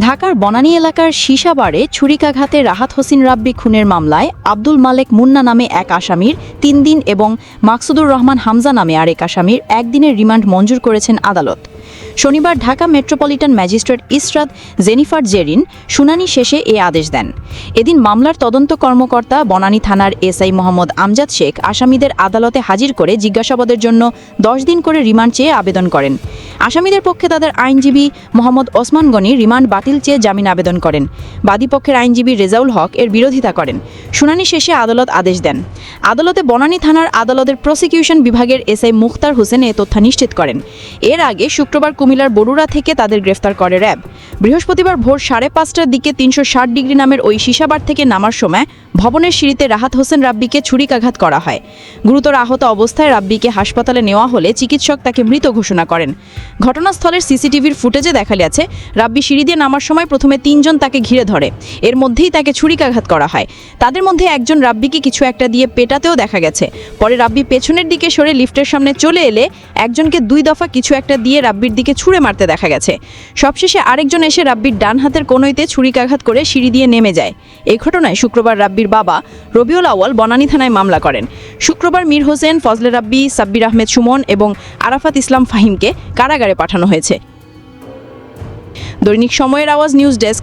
ঢাকার বনানী এলাকার সীসাবাড়ে ছুরিকাঘাতে রাহাত হোসেন রাব্বি খুনের মামলায় আব্দুল মালেক মুন্না নামে এক আসামির তিন দিন এবং মাকসুদুর রহমান হামজা নামে আরেক আসামির একদিনের রিমান্ড মঞ্জুর করেছেন আদালত। শনিবার Dhaka metropolitan magistrate Israt Jennifer Zerin শুনানি শেষে এ আদেশ দেন। এদিন মামলার তদন্ত কর্মকর্তা বনানী থানার এসআই মোহাম্মদ আমজাদ শেখ আসামিদের আদালতে হাজির করে জিজ্ঞাসাবাদের জন্য দশ দিন করে রিমান্ড চেয়ে আবেদন করেন। আসামিদের পক্ষে তাদের আইনজীবী মোহাম্মদ ওসমান গনি রিমান্ড বাতিল চেয়ে জামিন আবেদন করেন। বাদীপক্ষের আইনজীবী রেজাউল হক এর বিরোধিতা করেন। শুনানি শেষে আদালত আদেশ দেন। আদালতে বনানী থানার আদালতের প্রসিকিউশন বিভাগের এসআই মুখতার হোসেন এ তথ্য নিশ্চিত করেন। এর আগে শুক্রবার কুমিল্লার বরুড়া থেকে তাদের গ্রেফতার করে র্যাব। বৃহস্পতিবার ভোর সাড়ে পাঁচটার দিকে তিনশো ষাট ডিগ্রি নামের ওই সীসাবার থেকে নামার সময় ভবনের সিঁড়িতে রাহাত হোসেন রাব্বিকে ছুরিকাঘাত করা হয়। গুরুতর আহত অবস্থায় রাব্বিকে হাসপাতালে নেওয়া হলে চিকিৎসক তাকে মৃত ঘোষণা করেন। ঘটনাস্থলের সিসিটিভির ফুটেজে দেখা গেছে, রাব্বি সিঁড়ি দিয়ে নামার সময় প্রথমে তিনজন তাকে ঘিরে ধরে। এর মধ্যেই তাকে ছুরিকাঘাত করা হয়। তাদের মধ্যে একজন রাব্বিকে কিছু একটা দিয়ে পেটাতেও দেখা গেছে। পরে রাব্বি পেছনের দিকে সরে লিফটের সামনে চলে এলে একজনকে দুই দফা কিছু একটা দিয়ে রাব্বির দিকে ছুঁড়ে মারতে দেখা গেছে। সবশেষে আরেকজন এসে রাব্বির ডান হাতের কোনোইতে ছুরিকাঘাত করে সিঁড়ি দিয়ে নেমে যায়। এই ঘটনায় শুক্রবার রাব্বির বাবা রবিউল আওয়াল বনানী থানায় মামলা করেন। শুক্রবার মীর হোসেন, ফজলে রাব্বি, সাব্বির আহমেদ সুমন এবং আরাফাত ইসলাম ফাহিমকে কারাগারে পাঠানো হয়েছে। দৈনিক সময়ের আওয়াজ নিউজ ডেস্ক